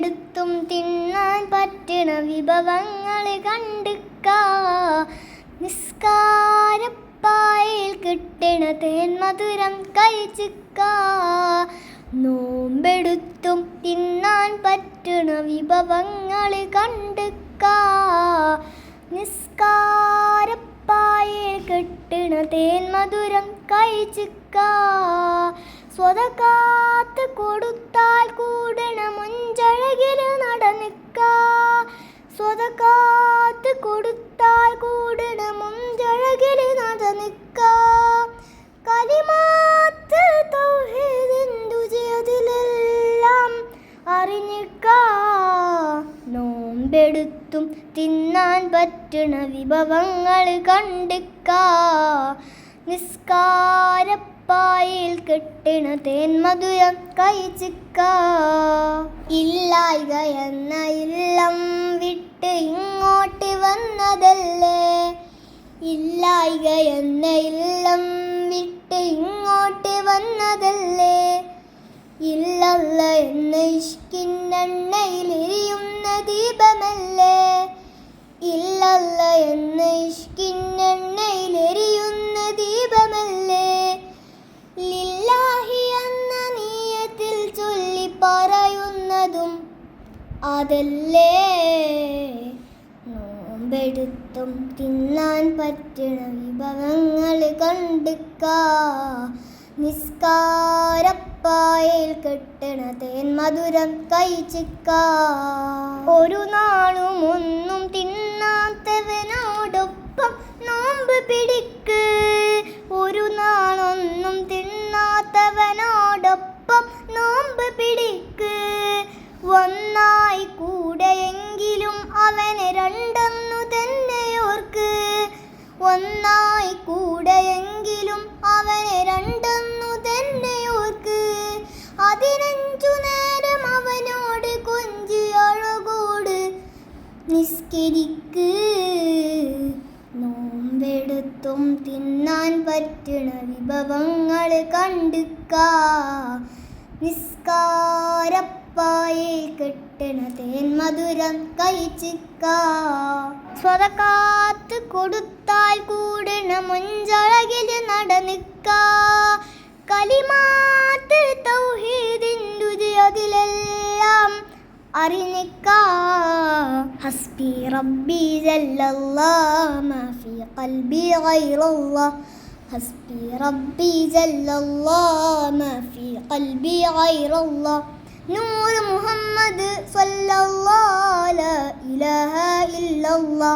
നോമ്പെടുത്തും തിന്നാൻ പറ്റണ വിഭവങ്ങൾ കണ്ടുക്ക. നിസ്കാരപ്പായിൽ കിട്ടണ തേൻ മധുരം കഴിച്ചുക്ക. നോമ്പെടുത്തും തിന്നാൻ പറ്റണ വിഭവങ്ങൾ കണ്ടുക്ക. നിസ്കാരപ്പായിൽ കിട്ടണ തേൻ മധുരം കഴിച്ചുക്ക. സ്വതകാത്ത് കൊടുത്താൽ കൂടണ സ്വതകാത്ത് കൊടുത്താൽ കൂടണ മുഞ്ചഴകിൽ നടന്നിക്ക കലിമാത്ത് തൗഹീദിന്തു അതിലെല്ലാം അറിഞ്ഞിക്ക നോമ്പെടുത്തും തിന്നാൻ പറ്റണ വിഭവങ്ങൾ കണ്ടിക്ക നിസ്കാരപ്പായിൽ കെട്ടണ തേൻ മധുരം കഴിച്ചിക്ക ഇല്ലായിക എന്ന ഇല്ലം വിട്ട് ഇങ്ങോട്ട് വന്നതല്ലേ? ഇല്ലായിക എന്ന ഇല്ലം വിട്ട് ഇങ്ങോട്ട് വന്നതല്ലേ? ഇല്ലല്ല എന്ന ഇഷ്കിന്നെണ്ണയിലെരിയുന്ന ദീപമല്ലേ? ഇല്ലല്ല എന്ന ഇഷ്കിന്നെണ്ണയിൽ അതല്ലേ? നോമ്പെടുത്തും തിന്നാൻ പറ്റണ വിഭവങ്ങൾ കണ്ടുക്ക. നിസ്കാരപ്പായിൽ കെട്ടണ തേൻ മധുരം കഴിച്ചിക്ക. ഒന്നായി കൂടെയെങ്കിലും അവനെ രണ്ടെന്നു തന്നെ ഓർക്ക്. അതിനഞ്ചു നേരം അവനോട് കൊഞ്ചി അഴകോട്. നിസ്കരിക്ക്. നോമ്പെടുത്തും തിന്നാൻ പറ്റണ വിഭവങ്ങൾ കണ്ടുക്ക. നിസ്കാരപ്പായിൽ കെട്ടണ തേൻ മധുരം കഴിച്ചിക്ക. സ്വതക്കാത്ത് കൊടുത്താൽ കൂടണ മുഞ്ചഴകിൽ നടന്നിക്ക കലിമാത്ത് തൗഹീദിൻ്റെ അതിലെല്ലാം അറിഞ്ഞിക്ക ഹസ്ബി റബ്ബി ജല്ലല്ലാഹ് മാ ഫീ ഖൽബി ഗൈറല്ലാഹ് حسبي ربي جل الله ما في قلبي غير الله نور محمد صلى الله لا إله إلا الله